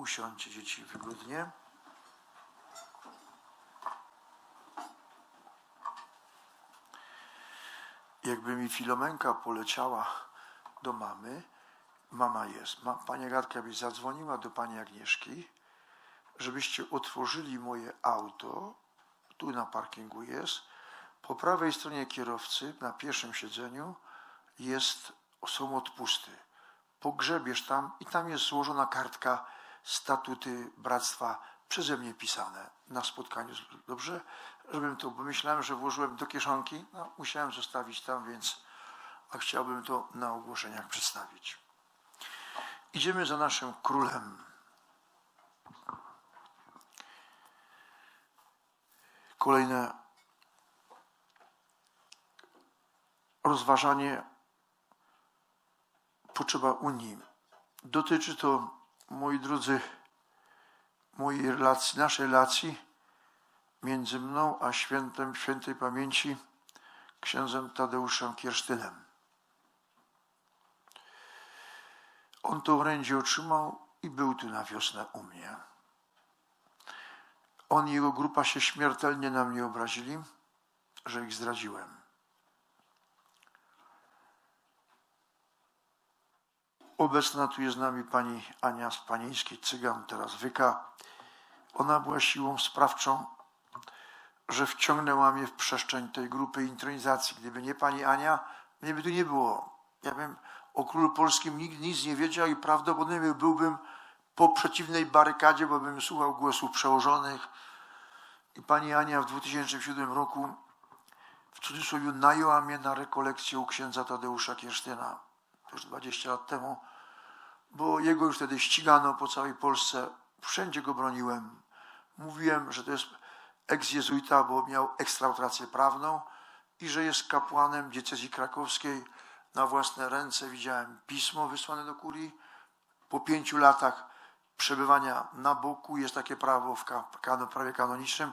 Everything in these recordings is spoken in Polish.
Usiądźcie dzieci wygodnie. Jakby mi Filomenka poleciała do mamy, mama jest, ma, pani Agatka by zadzwoniła do pani Agnieszki, żebyście otworzyli moje auto, tu na parkingu jest, po prawej stronie kierowcy, na pierwszym siedzeniu jest, są odpusty. Pogrzebiesz tam i tam jest złożona kartka statuty bractwa przeze mnie pisane na spotkaniu. Dobrze? Żebym to, bo myślałem, że włożyłem do kieszonki, no, musiałem zostawić tam, więc a chciałbym to na ogłoszeniach przedstawić. Idziemy za naszym królem. Kolejne rozważanie potrzeba Unii. Dotyczy to, moi drodzy, mojej relacji, naszej relacji między mną a świętem świętej pamięci księdzem Tadeuszem Kiersztynem. On to orędzie otrzymał i był tu na wiosnę u mnie. On i jego grupa się śmiertelnie na mnie obrazili, że ich zdradziłem. Obecna tu jest z nami pani Ania z Panieńskiej Cygan, teraz Wyka. Ona była siłą sprawczą, że wciągnęła mnie w przestrzeń tej grupy intronizacji. Gdyby nie pani Ania, mnie by tu nie było. Ja bym o królu polskim nikt nic nie wiedział i prawdopodobnie byłbym po przeciwnej barykadzie, bo bym słuchał głosów przełożonych. I pani Ania w 2007 roku w cudzysłowie najęła mnie na rekolekcję u księdza Tadeusza Kiersztyna. Już 20 lat temu bo jego już wtedy ścigano po całej Polsce. Wszędzie go broniłem. Mówiłem, że to jest eks-jezuita, bo miał ekstrautrację prawną i że jest kapłanem diecezji krakowskiej. Na własne ręce widziałem pismo wysłane do kurii. Po pięciu latach przebywania na boku jest takie prawo w prawie kanonicznym,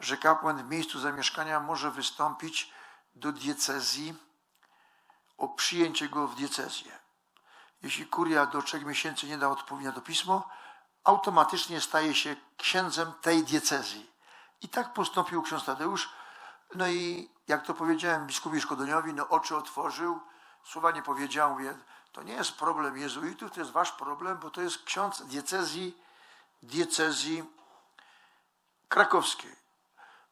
że kapłan w miejscu zamieszkania może wystąpić do diecezji o przyjęcie go w diecezję. Jeśli kuria do trzech miesięcy nie da odpowiedzi na to pismo, automatycznie staje się księdzem tej diecezji. I tak postąpił ksiądz Tadeusz. No i jak to powiedziałem biskupowi Szkodoniowi, no oczy otworzył, słowa nie powiedział, mówię, to nie jest problem jezuitów, to jest wasz problem, bo to jest ksiądz diecezji, diecezji krakowskiej.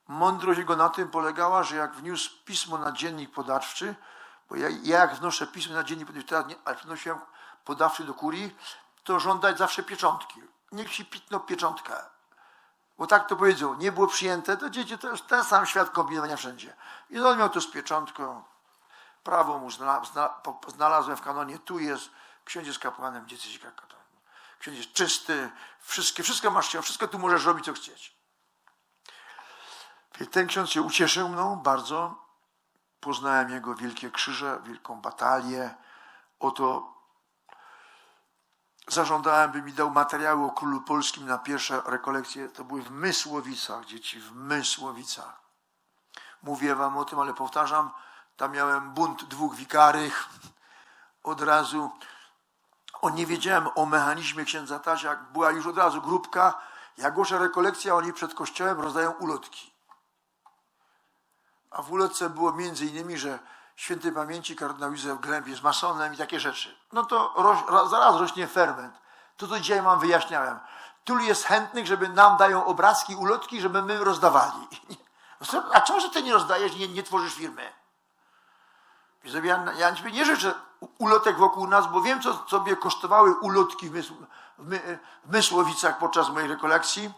Mądrość jego na tym polegała, że jak wniósł pismo na dziennik podawczy, bo ja, ja jak wnoszę pismo na podawczy, teraz ale podawczy do kurii, to żądać zawsze pieczątki. Niech się pitno pieczątkę. Bo tak to powiedział, nie było przyjęte, to dzieci to już ten sam świat kombinowania wszędzie. I on miał to z pieczątką. Prawo mu znalazłem w kanonie, tu jest, ksiądz jest kapłanem dzieci Ksiądz jest czysty, wszystkie, wszystko masz się, wszystko tu możesz robić, co chcieć. Ten ksiądz się ucieszył mną bardzo. Poznałem jego wielkie krzyże, wielką batalię. Oto zażądałem, by mi dał materiały o królu polskim na pierwsze rekolekcje. To były w Mysłowicach, dzieci, w Mysłowicach. Mówię wam o tym, ale powtarzam, tam miałem bunt dwóch wikarych. Od razu, o nie wiedziałem o mechanizmie księdza Tasia, była już od razu grupka. Jak głoszę rekolekcję, oni przed kościołem rozdają ulotki. A w ulotce było między innymi, że świętej pamięci kardynał Józef Glęb jest masonem i takie rzeczy. No to roś, zaraz rośnie ferment. To to dzisiaj wam wyjaśniałem. Tylu jest chętnych, żeby nam dają obrazki, ulotki, żeby my rozdawali. A czemu, że ty nie rozdajesz, nie, nie tworzysz firmy? Ja, ja nie życzę ulotek wokół nas, bo wiem, co sobie kosztowały ulotki w, Mysł, w, My, w Mysłowicach podczas mojej rekolekcji,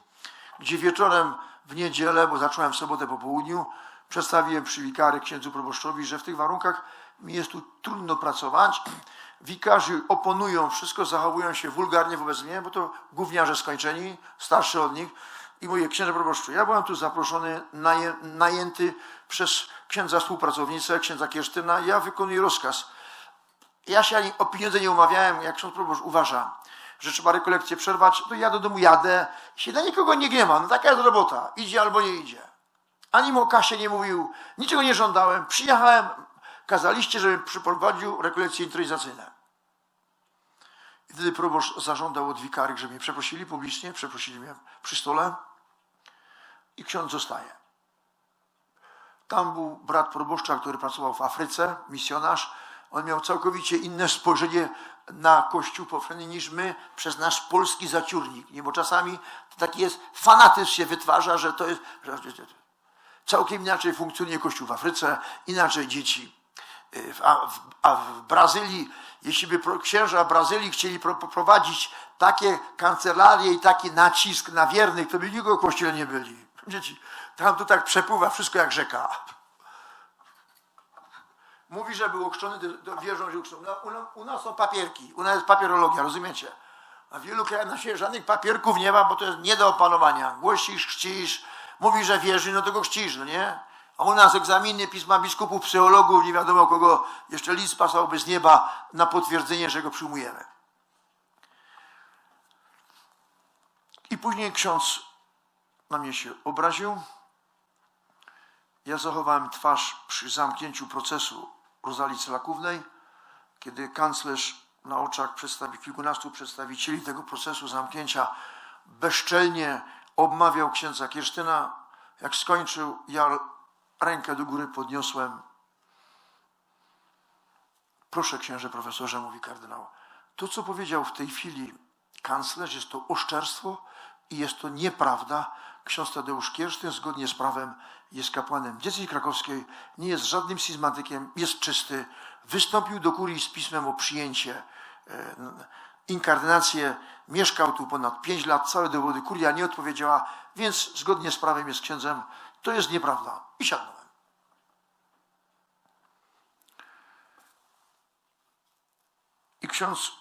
gdzie wieczorem w niedzielę, bo zacząłem w sobotę po południu, Przedstawiłem przy wikary księdzu proboszczowi, że w tych warunkach mi jest tu trudno pracować. Wikarzy oponują wszystko, zachowują się wulgarnie wobec mnie, bo to gówniarze skończeni, starszy od nich. I mówię, księże proboszczu, ja byłem tu zaproszony, naję, najęty przez księdza współpracownicę, księdza Kiersztyna, ja wykonuję rozkaz. Ja się ani o pieniądze nie umawiałem, jak ksiądz proboszcz uważa, że trzeba rekolekcję przerwać, to ja do domu jadę, się dla nikogo nie gniewam, no taka jest robota, idzie albo nie idzie. Ani mu o kasie nie mówił, niczego nie żądałem. Przyjechałem, kazaliście, żebym przyprowadził rekolekcje intronizacyjne. I wtedy proboszcz zażądał od wikarych, żeby mnie przeprosili publicznie, przeprosili mnie przy stole i ksiądz zostaje. Tam był brat proboszcza, który pracował w Afryce, misjonarz. On miał całkowicie inne spojrzenie na Kościół powszechny niż my przez nasz polski zaciurnik. Nie, bo czasami taki jest, fanatyzm się wytwarza, że to jest... całkiem inaczej funkcjonuje Kościół w Afryce, inaczej dzieci. Y, A w, a w Brazylii, jeśli by księża Brazylii chcieli pro- prowadzić takie kancelarie i taki nacisk na wiernych, to by nikogo w kościele nie byli. Dzieci, tam to tak przepływa wszystko jak rzeka. Mówi, że był ochrzczony, to, wierzą, że ochrzczony. No, u, na- u nas są papierki, u nas jest papierologia, rozumiecie? A w wielu krajach na świecie żadnych papierków nie ma, bo to jest nie do opanowania. Głosisz, chrzcisz, mówi, że wierzy, no to go chrzcisz, no nie? A u nas egzaminy pisma biskupów, psychologów, nie wiadomo kogo, jeszcze list pasałby z nieba na potwierdzenie, że go przyjmujemy. I później ksiądz na mnie się obraził. Ja zachowałem twarz przy zamknięciu procesu Rozali Celakównej, kiedy kanclerz na oczach przedstawi, kilkunastu przedstawicieli tego procesu zamknięcia bezczelnie obmawiał księdza Kiersztyna. Jak skończył, ja rękę do góry podniosłem. Proszę księże profesorze, mówi kardynał, to co powiedział w tej chwili kanclerz jest to oszczerstwo i jest to nieprawda. Ksiądz Tadeusz Kiersztyn zgodnie z prawem jest kapłanem diecezji krakowskiej, nie jest żadnym schizmatykiem, jest czysty. Wystąpił do kurii z pismem o przyjęcie, inkardynację, mieszkał tu ponad pięć lat, całe dowody kuria nie odpowiedziała, więc zgodnie z prawem jest księdzem. To jest nieprawda. I siadłem. I ksiądz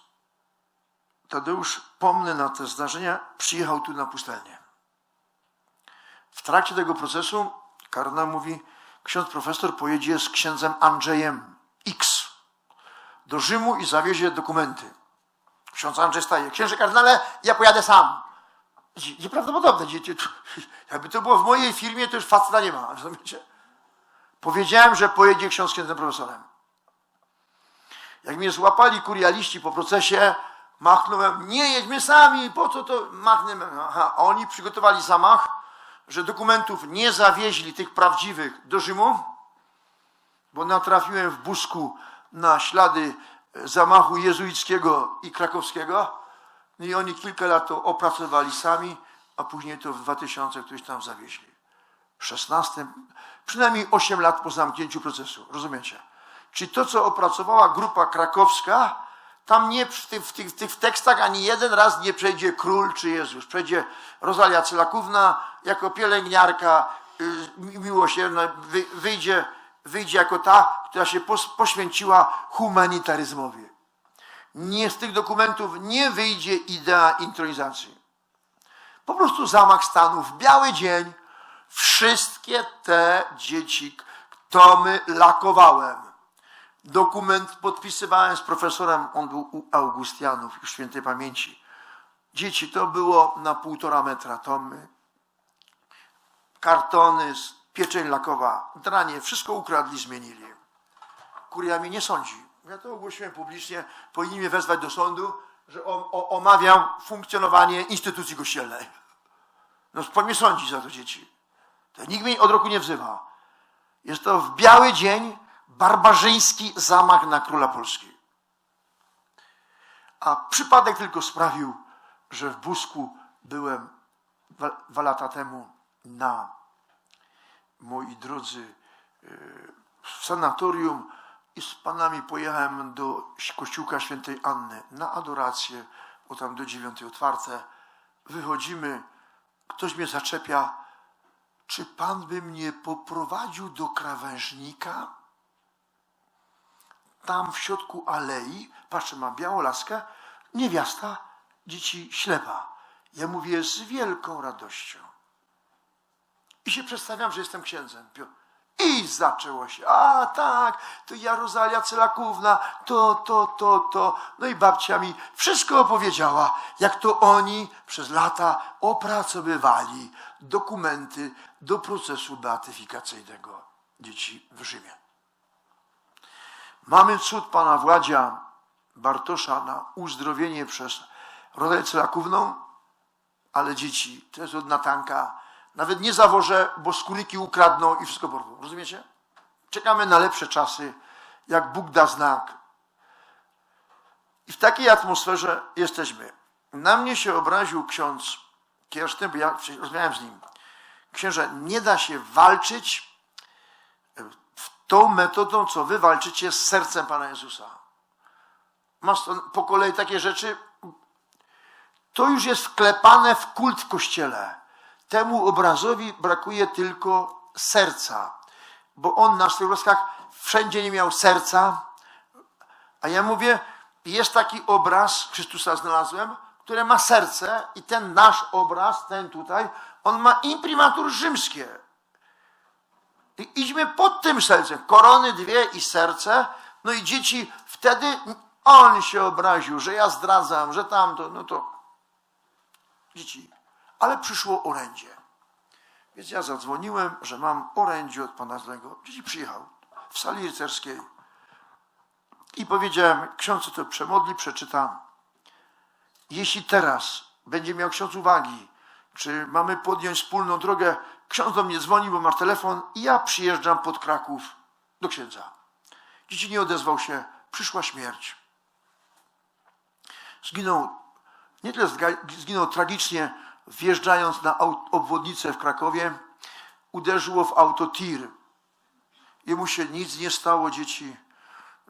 Tadeusz, pomny na te zdarzenia, przyjechał tu na pustelnię. W trakcie tego procesu kardynał mówi, ksiądz profesor pojedzie z księdzem Andrzejem X do Rzymu i zawiezie dokumenty. Ksiądz Andrzej staje, księże kardynale, ja pojadę sam. Nieprawdopodobne. Jakby to było w mojej firmie, to już faceta nie ma, rozumiecie? Powiedziałem, że pojedzie ksiądz księdzem profesorem. Jak mnie złapali kurialiści po procesie, machnąłem, nie jedźmy sami, po co to machniemy? Aha, a oni przygotowali zamach, że dokumentów nie zawieźli tych prawdziwych do Rzymu, bo natrafiłem w Busku na ślady zamachu jezuickiego i krakowskiego no i oni kilka lat to opracowali sami, a później to w 2000 ktoś tam zawieźli. 16, przynajmniej 8 lat po zamknięciu procesu, rozumiecie? Czyli to, co opracowała grupa krakowska, tam nie w tych, w tych, w tych tekstach ani jeden raz nie przejdzie król czy Jezus. Przejdzie Rosalia Cylakówna jako pielęgniarka y, miłosierna, wy, wyjdzie, wyjdzie jako ta, która się poświęciła humanitaryzmowi. Nie z tych dokumentów nie wyjdzie idea intronizacji. Po prostu zamach stanu w biały dzień. Wszystkie te dzieci, tomy lakowałem. Dokument podpisywałem z profesorem, on był u Augustianów, już świętej pamięci. Dzieci, to było na półtora metra tomy. Kartony, pieczeń lakowa, dranie, wszystko ukradli, zmienili. Kuria mnie nie sądzi. Ja to ogłosiłem publicznie, powinni mnie wezwać do sądu, że o, o, omawiam funkcjonowanie instytucji kościelnej. No, pan mnie sądzi za to dzieci. To nikt mnie od roku nie wzywa. Jest to w biały dzień barbarzyński zamach na króla Polski. A przypadek tylko sprawił, że w Busku byłem dwa lata temu na, moi drodzy, yy, w sanatorium i z panami pojechałem do kościółka świętej Anny na adorację, bo tam do dziewiątej otwarte. Wychodzimy, ktoś mnie zaczepia. Czy pan by mnie poprowadził do krawężnika? Tam w środku alei, patrzę, mam białą laskę, niewiasta, dzieci ślepa. Ja mówię z wielką radością. I się przedstawiam, że jestem księdzem. I zaczęło się. A tak, to ja Rosalia Celakówna, to, to, to, to. No i babcia mi wszystko opowiedziała, jak to oni przez lata opracowywali dokumenty do procesu beatyfikacyjnego dzieci w Rzymie. Mamy cud pana Władzia, Bartosza na uzdrowienie przez rodzajce lakówną, ale dzieci, to jest od Natanka. Nawet nie zawożę, bo skórniki ukradną i wszystko porwą. Rozumiecie? Czekamy na lepsze czasy, jak Bóg da znak. I w takiej atmosferze jesteśmy. Na mnie się obraził ksiądz Kiersztyn, bo ja rozmawiałem z nim. Księże, nie da się walczyć tą metodą, co wy walczycie z sercem Pana Jezusa. Masz po kolei takie rzeczy, to już jest wklepane w kult w kościele. Temu obrazowi brakuje tylko serca, bo on na swoich obrazkach wszędzie nie miał serca. A ja mówię, jest taki obraz, Chrystusa znalazłem, które ma serce i ten nasz obraz, ten tutaj, on ma imprimatur rzymskie. I idźmy pod tym sercem. Korony dwie i serce. No i dzieci, wtedy on się obraził, że ja zdradzam, że tamto, no to dzieci. Ale przyszło orędzie. Więc ja zadzwoniłem, że mam orędzie od pana złego. Dzieci przyjechał w sali rycerskiej. I powiedziałem, ksiądz to przemodli, przeczytam. Jeśli teraz będzie miał ksiądz uwagi, czy mamy podjąć wspólną drogę, ksiądz do mnie dzwoni, bo masz telefon i ja przyjeżdżam pod Kraków do księdza. Dzieci nie odezwał się, przyszła śmierć. Zginął, nie tyle zginął tragicznie, wjeżdżając na obwodnicę w Krakowie, uderzyło w auto tir. Jemu się nic nie stało, dzieci.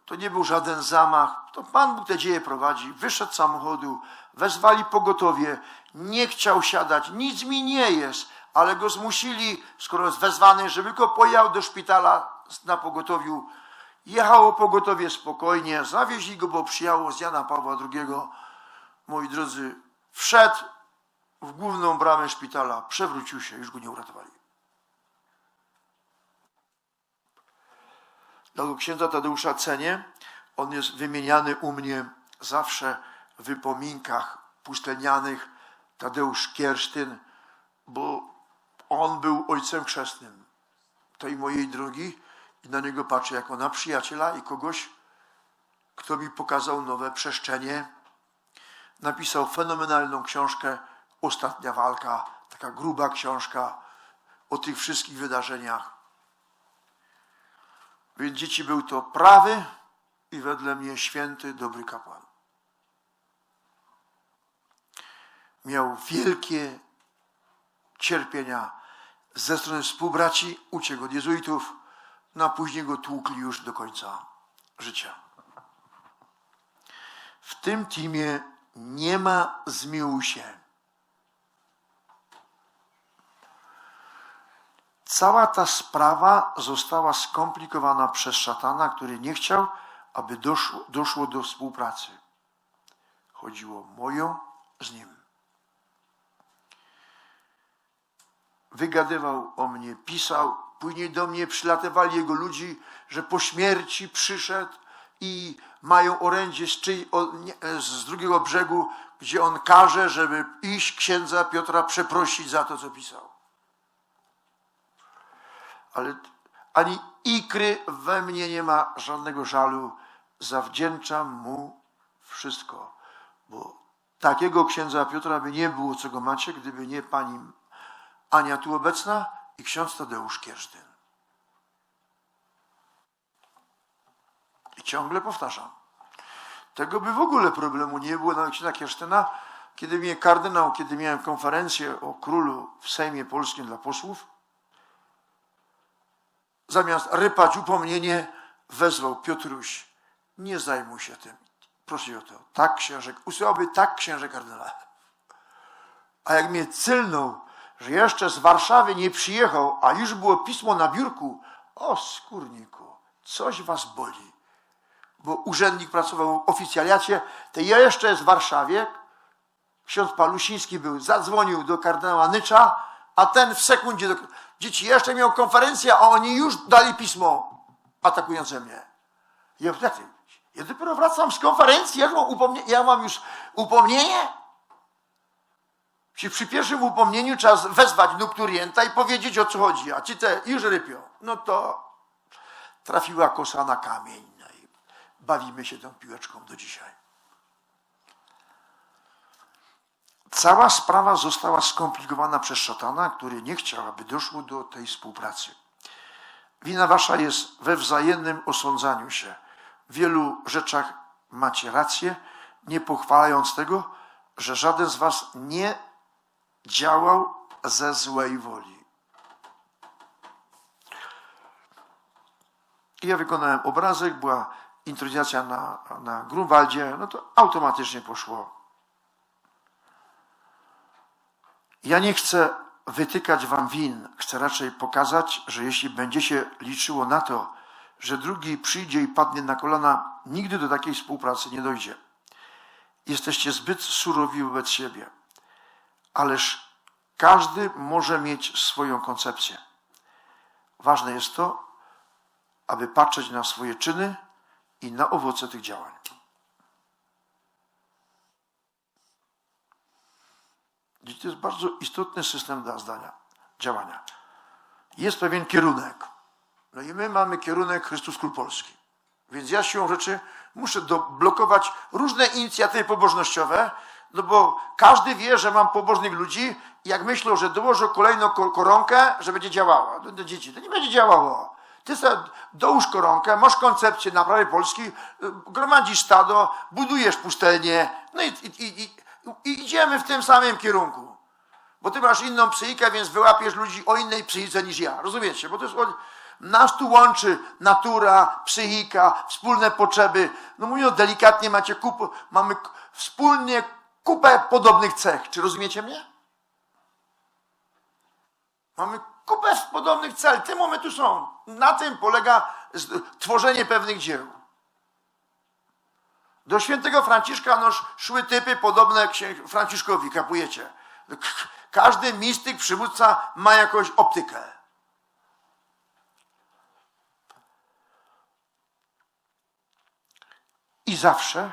To nie był żaden zamach. To Pan Bóg te dzieje prowadzi. Wyszedł z samochodu, wezwali pogotowie, nie chciał siadać, nic mi nie jest, ale go zmusili, skoro jest wezwany, żeby go pojechał do szpitala na pogotowiu. Jechało pogotowie spokojnie, zawieźli go, bo przyjało z Jana Pawła II. Moi drodzy, wszedł w główną bramę szpitala, przewrócił się, już go nie uratowali. Dla księdza Tadeusza cenię, on jest wymieniany u mnie zawsze w wypominkach pustelnianych, Tadeusz Kiersztyn, bo on był ojcem chrzestnym tej mojej drogi i na niego patrzę jako na przyjaciela i kogoś, kto mi pokazał nowe przestrzenie. Napisał fenomenalną książkę Ostatnia walka, taka gruba książka o tych wszystkich wydarzeniach. Więc dzieci był to prawy i wedle mnie święty, dobry kapłan. Miał wielkie cierpienia ze strony współbraci, uciekł od jezuitów, no a później go tłukli już do końca życia. W tym teamie nie ma zmiłuj się. Cała ta sprawa została skomplikowana przez szatana, który nie chciał, aby doszło, doszło do współpracy. Chodziło moją z nim. Wygadywał o mnie, pisał, później do mnie przylatywali jego ludzi, że po śmierci przyszedł i mają orędzie z, czyj, z drugiego brzegu, gdzie on każe, żeby iść księdza Piotra przeprosić za to, co pisał ale ani ikry we mnie nie ma żadnego żalu. Zawdzięczam mu wszystko, bo takiego księdza Piotra by nie było, co go macie, gdyby nie pani Ania tu obecna i ksiądz Tadeusz Kiersztyn. I ciągle powtarzam. Tego by w ogóle problemu nie było na księdza Kiersztyna, kiedy mnie kardynał, kiedy miałem konferencję o królu w Sejmie Polskim dla posłów, zamiast rypać upomnienie, wezwał Piotruś. Nie zajmuj się tym. Proszę o to. Tak księże, usłyszałby tak księże kardynała. A jak mnie cylnął, że jeszcze z Warszawy nie przyjechał, a już było pismo na biurku, o skórniku, coś was boli. Bo urzędnik pracował w oficjaliacie, to ja jeszcze w Warszawie, ksiądz Palusiński był, zadzwonił do kardynała Nycza, a ten w sekundzie, do... dzieci jeszcze miał konferencję, a oni już dali pismo atakujące mnie. Ja ja dopiero wracam z konferencji, ja mam, upomnie... ja mam już upomnienie? Czy przy pierwszym upomnieniu trzeba wezwać nukturienta i powiedzieć o co chodzi, a ci te już rypią. No to trafiła kosa na kamień. No i bawimy się tą piłeczką do dzisiaj. Cała sprawa została skomplikowana przez szatana, który nie chciał, aby doszło do tej współpracy. Wina wasza jest we wzajemnym osądzaniu się. W wielu rzeczach macie rację, nie pochwalając tego, że żaden z was nie działał ze złej woli. Ja wykonałem obrazek, była intronizacja na, na Grunwaldzie, no to automatycznie poszło. Ja nie chcę wytykać wam win, chcę raczej pokazać, że jeśli będzie się liczyło na to, że drugi przyjdzie i padnie na kolana, nigdy do takiej współpracy nie dojdzie. Jesteście zbyt surowi wobec siebie. Ależ każdy może mieć swoją koncepcję. Ważne jest to, aby patrzeć na swoje czyny i na owoce tych działań. Dziś to jest bardzo istotny system dla zdania, działania. Jest pewien kierunek. No i my mamy kierunek Chrystus Król Polski. Więc ja siłą rzeczy muszę doblokować różne inicjatywy pobożnościowe, no bo każdy wie, że mam pobożnych ludzi i jak myślą, że dołożę kolejną koronkę, że będzie działała. Do, do dzieci, to nie będzie działało. Ty sobie dołóż koronkę, masz koncepcję naprawy Polski, y, gromadzisz stado, budujesz pustelnię, no i, i, i, i idziemy w tym samym kierunku. Bo ty masz inną psychikę, więc wyłapiesz ludzi o innej psychice niż ja. Rozumiecie? Bo to jest nas tu łączy natura, psychika, wspólne potrzeby. No mówiąc delikatnie, macie kup, mamy wspólnie kupę podobnych cech. Czy rozumiecie mnie? Mamy kupę podobnych cel. Te momenty są. Na tym polega tworzenie pewnych dzieł. Do świętego Franciszka no, szły typy podobne Franciszkowi, kapujecie. Każdy mistyk, przywódca ma jakąś optykę. I zawsze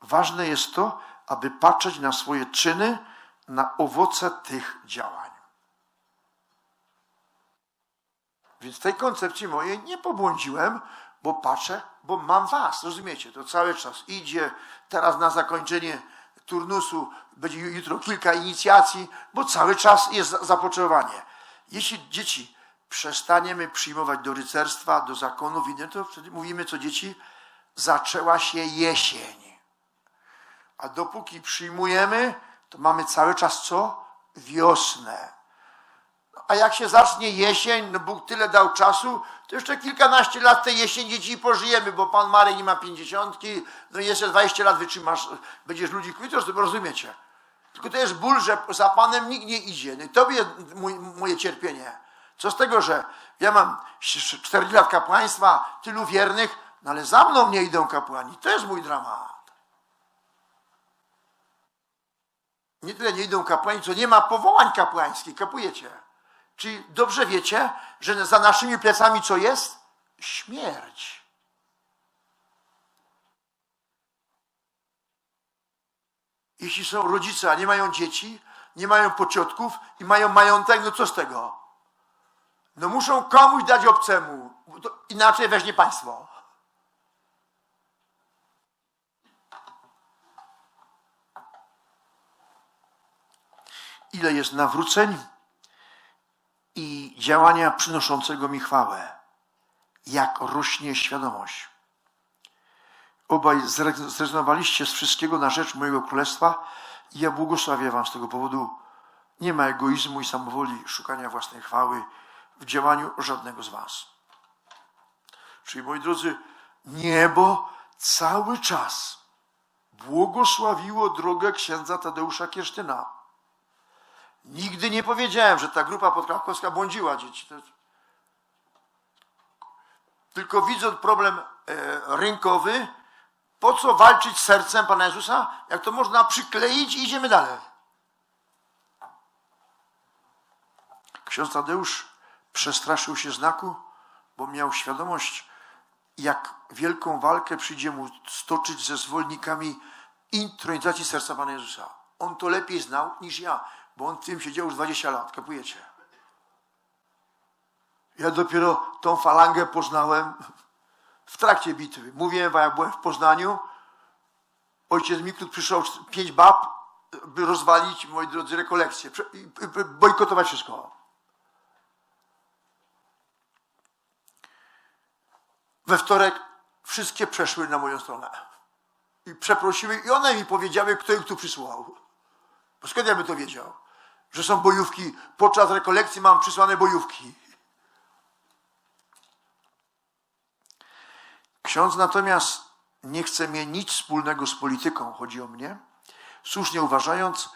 ważne jest to, aby patrzeć na swoje czyny, na owoce tych działań. Więc tej koncepcji mojej nie pobłądziłem, bo patrzę, bo mam was, rozumiecie? To cały czas idzie. Teraz na zakończenie turnusu będzie jutro kilka inicjacji, bo cały czas jest zapotrzebowanie. Jeśli dzieci przestaniemy przyjmować do rycerstwa, do zakonów, to wtedy mówimy co dzieci, zaczęła się jesień. A dopóki przyjmujemy, to mamy cały czas co? Wiosnę. A jak się zacznie jesień, no Bóg tyle dał czasu, to jeszcze kilkanaście lat tej jesień dzieci pożyjemy, bo pan Marek nie ma pięćdziesiątki, no i jeszcze 20 lat wytrzymasz, będziesz ludzi kwitosz, to rozumiecie. Tylko to jest ból, że za Panem nikt nie idzie. No i to jest mój, moje cierpienie. Co z tego, że ja mam 40 lat kapłaństwa, tylu wiernych, no ale za mną nie idą kapłani. To jest mój dramat. Nie tyle nie idą kapłani, co nie ma powołań kapłańskich. Kapujecie? Czyli dobrze wiecie, że za naszymi plecami co jest? Śmierć. Jeśli są rodzice, a nie mają dzieci, nie mają pociotków i mają majątek, no co z tego? No muszą komuś dać obcemu, inaczej weźmie państwo. Ile jest nawróceń? I działania przynoszącego mi chwałę, jak rośnie świadomość. Obaj zrezygnowaliście z wszystkiego na rzecz mojego królestwa i ja błogosławię wam z tego powodu. Nie ma egoizmu i samowoli szukania własnej chwały w działaniu żadnego z was. Czyli, moi drodzy, niebo cały czas błogosławiło drogę księdza Tadeusza Kiersztyna Nigdy nie powiedziałem, że ta grupa podkrakowska błądziła dzieci. Tylko widząc problem e, rynkowy, po co walczyć z sercem Pana Jezusa, jak to można przykleić i idziemy dalej. Ksiądz Tadeusz przestraszył się znaku, bo miał świadomość, jak wielką walkę przyjdzie mu stoczyć ze zwolennikami intronizacji serca Pana Jezusa. On to lepiej znał niż ja bo on tym siedział już 20 lat, kapujecie? Ja dopiero tą falangę poznałem w trakcie bitwy. Mówiłem wam, jak byłem w Poznaniu, ojciec Miklud przyszło pięć bab, by rozwalić, moi drodzy, rekolekcje, bojkotować wszystko. We wtorek wszystkie przeszły na moją stronę. I przeprosiły, i one mi powiedziały, kto ich tu przysłał. Bo skąd ja bym to wiedział? Że są bojówki, podczas rekolekcji mam przysłane bojówki. Ksiądz natomiast nie chce mieć nic wspólnego z polityką, chodzi o mnie, słusznie uważając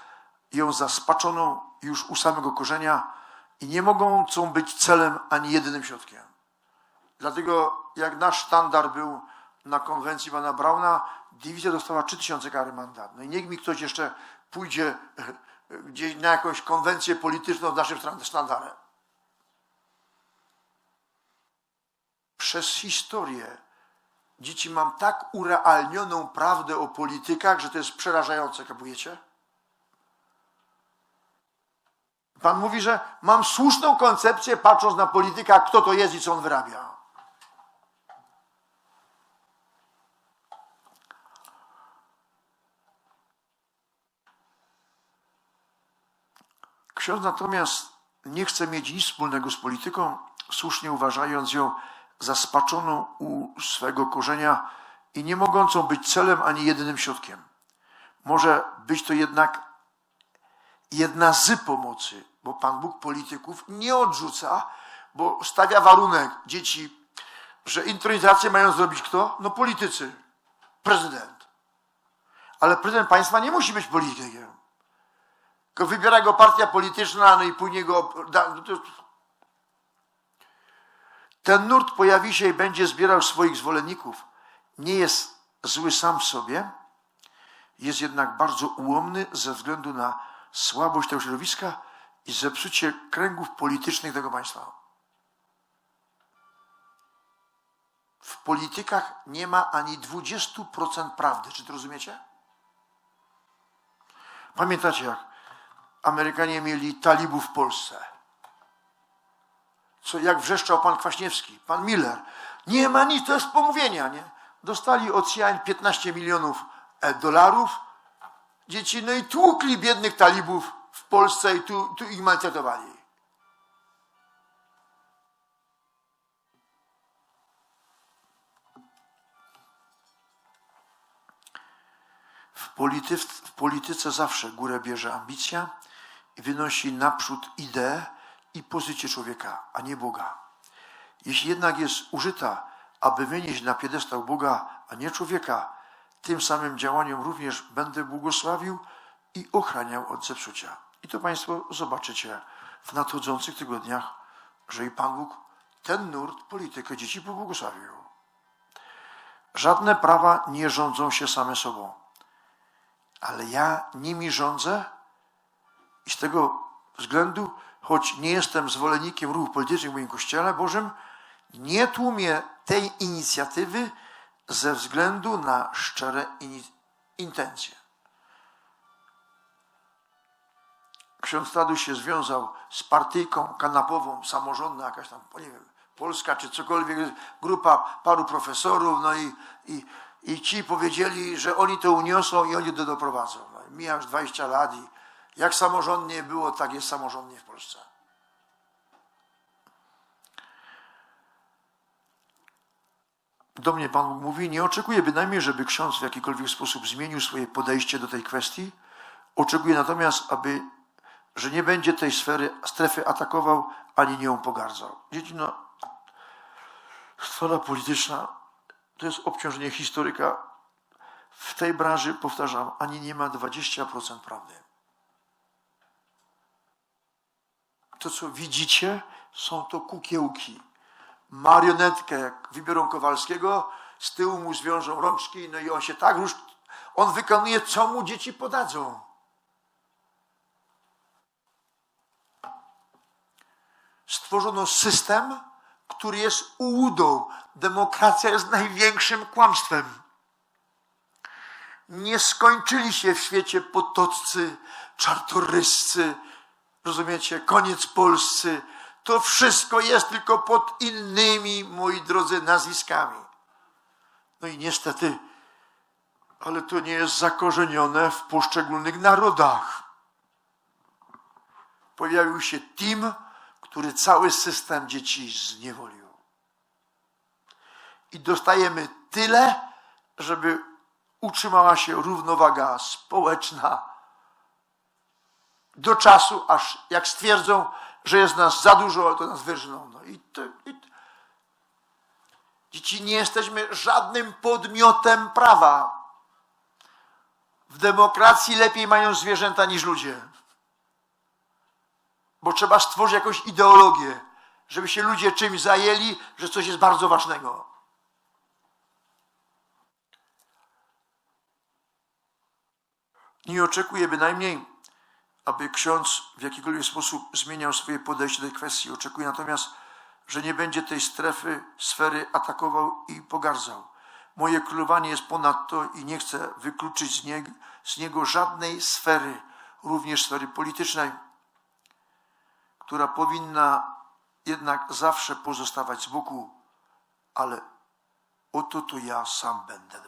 ją za spaczoną już u samego korzenia i nie mogącą być celem ani jedynym środkiem. Dlatego jak nasz sztandar był na konwencji pana Brauna, dywizja dostała 3000 kary mandat. No i niech mi ktoś jeszcze pójdzie gdzieś na jakąś konwencję polityczną z naszym sztan- sztandarem. Przez historię dzieci mam tak urealnioną prawdę o politykach, że to jest przerażające, kapujecie? Pan mówi, że mam słuszną koncepcję, patrząc na polityka, kto to jest i co on wyrabia. Ksiądz natomiast nie chce mieć nic wspólnego z polityką, słusznie uważając ją za spaczoną u swego korzenia i nie mogącą być celem ani jedynym środkiem. Może być to jednak jedna z pomocy, bo Pan Bóg polityków nie odrzuca, bo stawia warunek dzieci, że intronizację mają zrobić kto? No politycy, prezydent. Ale prezydent państwa nie musi być politykiem. Tylko wybiera go partia polityczna, no i później go. No ten nurt pojawi się i będzie zbierał swoich zwolenników. Nie jest zły sam w sobie, jest jednak bardzo ułomny ze względu na słabość tego środowiska i zepsucie kręgów politycznych tego państwa. W politykach nie ma ani 20% prawdy. Czy to rozumiecie? Pamiętacie, jak Amerykanie mieli talibów w Polsce? Co, jak wrzeszczał pan Kwaśniewski, pan Miller. Nie ma nic, to jest pomówienia, nie? Dostali od CIA 15 milionów e, dolarów. Dzieci, no i tłukli biednych talibów w Polsce i tu, tu ich maltretowali. W, polityce, zawsze górę bierze ambicja wynosi naprzód ideę i pozycję człowieka, a nie Boga. Jeśli jednak jest użyta, aby wynieść na piedestał Boga, a nie człowieka, tym samym działaniem również będę błogosławił i ochraniał od zepsucia. I to Państwo zobaczycie w nadchodzących tygodniach, że i Pan Bóg ten nurt politykę dzieci pobłogosławił. Żadne prawa nie rządzą się same sobą, ale ja nimi rządzę i z tego względu, choć nie jestem zwolennikiem ruchów politycznych w moim kościele Bożym, nie tłumię tej inicjatywy ze względu na szczere ini- intencje. Ksiądz Taduś się związał z partyjką kanapową, samorządna jakaś tam, nie wiem, Polska czy cokolwiek, grupa paru profesorów, no i, i, i ci powiedzieli, że oni to uniosą i oni to doprowadzą. No, mija już 20 lat i jak samorządnie było, tak jest samorządnie w Polsce. Do mnie Pan mówi, nie oczekuję bynajmniej, żeby ksiądz w jakikolwiek sposób zmienił swoje podejście do tej kwestii. Oczekuję natomiast, aby, że nie będzie tej sfery, strefy atakował, ani nią pogardzał. Dzieci, no, polityczna to jest obciążenie historyka. W tej branży, powtarzam, ani nie ma 20% prawdy. To, co widzicie, są to kukiełki. Marionetkę, jak wybiorą Kowalskiego, z tyłu mu zwiążą rączki, no i on się tak już, on wykonuje, co mu dzieci podadzą. Stworzono system, który jest ułudą. Demokracja jest największym kłamstwem. Nie skończyli się w świecie potoccy, czartoryscy, rozumiecie, koniec polscy. To wszystko jest tylko pod innymi, moi drodzy, nazwiskami. No i niestety, ale to nie jest zakorzenione w poszczególnych narodach. Pojawił się team, który cały system dzieci zniewolił. I dostajemy tyle, żeby utrzymała się równowaga społeczna do czasu, aż jak stwierdzą, że jest nas za dużo, to nas wyrżną. No i to, i to. Dzieci nie jesteśmy żadnym podmiotem prawa. W demokracji lepiej mają zwierzęta niż ludzie. Bo trzeba stworzyć jakąś ideologię, żeby się ludzie czymś zajęli, że coś jest bardzo ważnego. Nie oczekuję bynajmniej, aby ksiądz w jakikolwiek sposób zmieniał swoje podejście do tej kwestii. Oczekuję natomiast, że nie będzie tej strefy, sfery atakował i pogardzał. Moje królowanie jest ponadto i nie chcę wykluczyć z niego, z niego żadnej sfery, również sfery politycznej, która powinna jednak zawsze pozostawać z boku, ale oto to ja sam będę